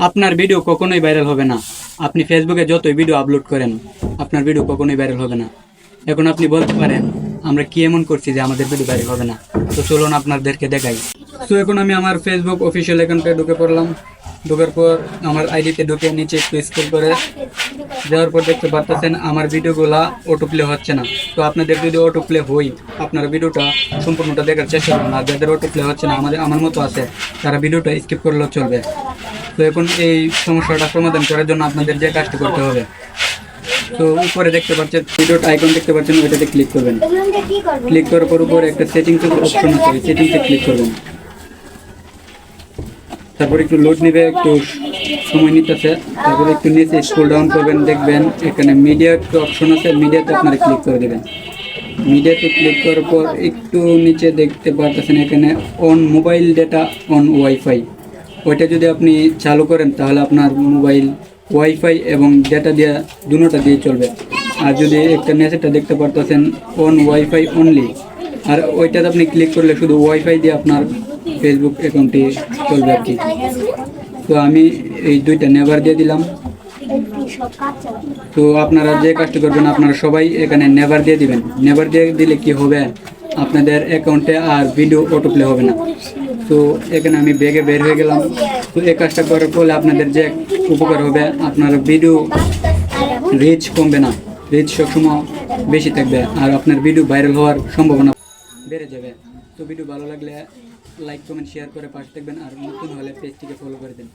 আপনার ভিডিও কখনোই ভাইরাল হবে না। আপনি ফেসবুকে যতই ভিডিও আপলোড করেন, আপনার ভিডিও কখনোই ভাইরাল হবে না। এখন আপনি বলতে পারেন, আমরা কি এমন করছি যে আমাদের ভিডিও ভাইরাল হবে না? তো চলুন আপনাদেরকে দেখাই। তো এখন আমি আমার ফেসবুক অফিসিয়াল অ্যাকাউন্টে ঢুকে পড়লাম। ঢোকার পর আমার আইডিতে ঢুকে নিচে একটু স্ক্রল করে দেওয়ার পর দেখতে পারতেছেন আমার ভিডিওগুলা অটো প্লে হচ্ছে না। তো আপনাদের যদি অটো প্লে হই আপনারা ভিডিওটা সম্পূর্ণটা দেখার চেষ্টা করুন। আর যাদের অটো প্লে হচ্ছে না আমাদের আমার মতো আছে তারা ভিডিওটা স্কিপ করলেও চলবে। তো এখন এই সমস্যাটা সমাধান করার জন্য আপনাদের যে কাজটি করতে হবে। তো উপরে দেখতে পাচ্ছেন ভিডিওটা আইকন দেখতে পাচ্ছেন ওইটাতে ক্লিক করবেন। ক্লিক করার পর উপরে একটা সেটিংস অপশন আছে সেটিংসে ক্লিক করবেন। তারপর একটু লোড নেবে, একটু সময় নিতেছে। তারপর একটু নিচে স্ক্রল ডাউন করবেন, দেখবেন এখানে মিডিয়া একটা অপশন আছে মিডিয়াতে আপনারা ক্লিক করে দেবেন। মিডিয়াতে ক্লিক করার পর একটু নিচে দেখতে পারতেছেন এখানে on mobile data on wifi ওইটা যদি আপনি চালু করেন, তাহলে আপনার মোবাইল ওয়াইফাই এবং ডেটা দিয়ে দুটোটা দিয়ে চলবে। আর যদি একটা মেসেজটা দেখতে পারতেছেন অন ওয়াইফাই অনলি আর ওইটাতে আপনি ক্লিক করলে শুধু ওয়াইফাই দিয়ে আপনার ফেসবুক অ্যাকাউন্টটি চলবে আর কি। তো আমি এই দুইটা নেভার দিয়ে দিলাম। তো আপনারা যে কাজটি করবেন, আপনারা সবাই এখানে নেভার দিয়ে দিবেন। নেভার দিয়ে দিলে কি হবে? আপনাদের অ্যাকাউন্টে আর ভিডিও অটো প্লে হবে না। তো এখানে আমি বেগে বের হয়ে গেলাম। তো এই কাজটা করার ফলে আপনাদের যে উপকার হবে, আপনার ভিডিও রিচ কমবে না। রিচ সবসময় বেশি থাকবে। আর আপনার ভিডিও ভাইরাল হওয়ার সম্ভাবনা বেড়ে যাবে। ভিডিও ভালো লাগলে লাইক কমেন্ট শেয়ার করে পাশে থাকবেন আর নতুন হলে পেজটিকে ফলো করে দেন।